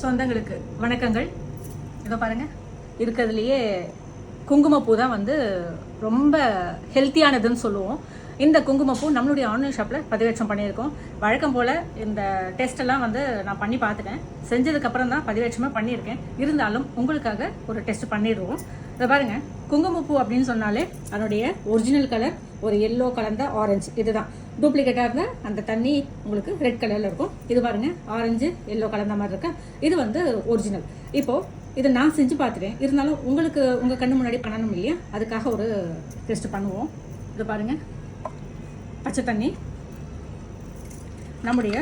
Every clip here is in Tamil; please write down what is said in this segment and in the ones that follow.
சொந்தங்களுக்கு வணக்கங்கள். இதோ பாருங்க. இருக்கிறதுலையே குங்குமப்பூ தான் வந்து ரொம்ப ஹெல்த்தியானதுன்னு சொல்லுவோம். இந்த குங்குமப்பூ நம்மளுடைய ஆன்லைன் ஷாப்பில் பதிவேற்றம் பண்ணியிருக்கோம். வழக்கம் போல் இந்த டெஸ்ட்டெல்லாம் வந்து நான் பண்ணி பார்த்துட்டேன். செஞ்சதுக்கப்புறம் தான் பதிவேற்றமாக பண்ணியிருக்கேன். இருந்தாலும் உங்களுக்காக ஒரு டெஸ்ட் பண்ணிடுவோம். இதை பாருங்கள் குங்குமப்பூ அப்படின்னு சொன்னாலே அதனுடைய ஒரிஜினல் கலர் ஒரு எல்லோ கலந்த ஆரஞ்சு இதுதான். டூப்ளிகேட்டாக இருந்தால் அந்த தண்ணி உங்களுக்கு ரெட் கலரில் இருக்கும். இது பாருங்கள் ஆரஞ்சு எல்லோ கலந்த மாதிரி இருக்கு? இது வந்து ஒரிஜினல் இப்போது இதை நான் செஞ்சு பார்த்துட்டேன். இருந்தாலும் உங்களுக்கு உங்கள் கண்ணு முன்னாடி பண்ணணும் இல்லையா? அதுக்காக ஒரு டெஸ்ட் பண்ணுவோம். இது பாருங்கள் பச்சை தண்ணி நம்முடைய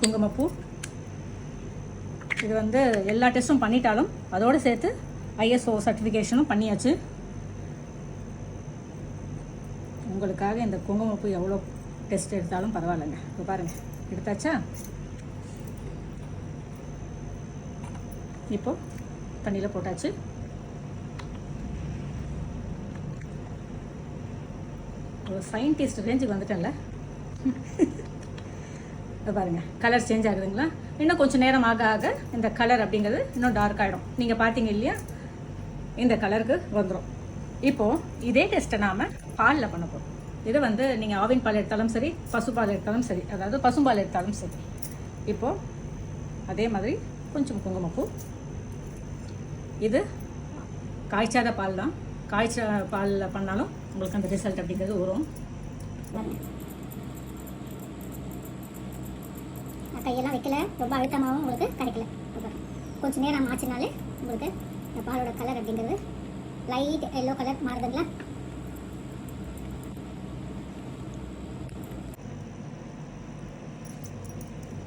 குங்குமப்பூ. இது வந்து எல்லா டெஸ்ட்டும் பண்ணிட்டாலும் அதோடு சேர்த்து ஐஎஸ்ஓ சர்டிஃபிகேஷனும் பண்ணியாச்சு. உங்களுக்காக இந்த குங்குமப்பூ எவ்வளோ டெஸ்ட் எடுத்தாலும் பரவாயில்லைங்க. இப்போ பாருங்கள் எடுத்தாச்சா? இப்போ தண்ணியில் போட்டாச்சு. ஒரு சயின்டிஸ்ட் ரேஞ்சுக்கு வந்துட்டேன்ல. பாருங்கள் பாருங்க. கலர் சேஞ்ச் ஆகுதுங்களா? இன்னும் கொஞ்சம் நேரம் ஆக ஆக இந்த கலர் அப்படிங்கிறது இன்னும் டார்க் ஆகிடும் நீங்கள் பார்த்தீங்க இல்லையா? இந்த கலருக்கு வந்துடும் இப்போது இதே டெஸ்ட்டை நாம் பாலில் பண்ண போகிறோம் இது வந்து நீங்கள் ஆவின் பால் எடுத்தாலும் சரி பசுப்பால் எடுத்தாலும் சரி அதாவது பசும்பால் எடுத்தாலும் சரி. இப்போது அதே மாதிரி கொஞ்சம் குங்குமப்பூ இது காய்ச்சாத பால் தான் காய்ச்ச பாலில் பண்ணாலும் உங்களுக்கு அந்த ரிசல்ட் அப்படிங்கிறது வரும். கையெல்லாம் வைக்கல. ரொம்ப அழுத்தமாகவும் உங்களுக்கு கிடைக்கல. கொஞ்சம் நேரம் ஆச்சுனாலே உங்களுக்கு இந்த பாலோட கலர் அப்படிங்கிறது லைட் எல்லோ கலர் மாறுதுங்களா?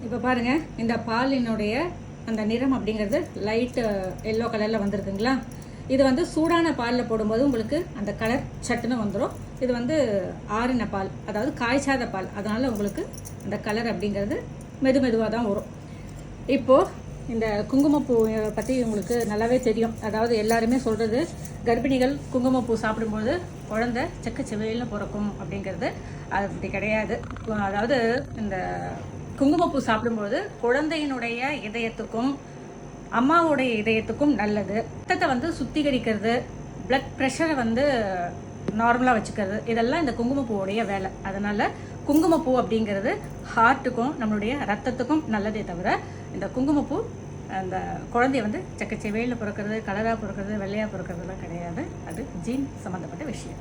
இப்போ பாருங்க இந்த பாலினுடைய அந்த நிறம் அப்படிங்கிறது லைட் எல்லோ கலரில் வந்திருக்குங்களா? இது வந்து சூடான பாலில் போடும்போது உங்களுக்கு அந்த கலர் சட்டுன்னு வந்துடும் இது வந்து ஆறின பால் அதாவது காய்ச்சாத பால். அதனால் உங்களுக்கு அந்த கலர் அப்படிங்கிறது மெது மெதுவாக தான் வரும். இப்போது இந்த குங்குமப்பூ பற்றி உங்களுக்கு நல்லாவே தெரியும். அதாவது எல்லாருமே சொல்கிறது கர்ப்பிணிகள் குங்குமப்பூ சாப்பிடும்போது குழந்தை செக்க செவையில் பிறக்கும் அப்படிங்கிறது. அது அப்படி கிடையாது. அதாவது இந்த குங்குமப்பூ சாப்பிடும்போது குழந்தையினுடைய இதயத்துக்கும் அம்மாவுடைய இதயத்துக்கும் நல்லது. ரத்தத்தை வந்து சுத்திகரிக்கிறது பிளட் ப்ரெஷரை வந்து நார்மலாக வச்சுக்கிறது. இதெல்லாம் இந்த குங்குமப்பூவுடைய வேலை. அதனால் குங்குமப்பூ அப்படிங்கிறது ஹார்ட்டுக்கும் நம்மளுடைய ரத்தத்துக்கும் நல்லதே தவிர இந்த குங்குமப்பூ அந்த குழந்தைய வந்து செக்கச்செவையில் பிறக்கிறது கலராக பிறக்கிறது வெள்ளையாக பிறக்கிறதுலாம் கிடையாது. அது ஜீன் சம்மந்தப்பட்ட விஷயம்.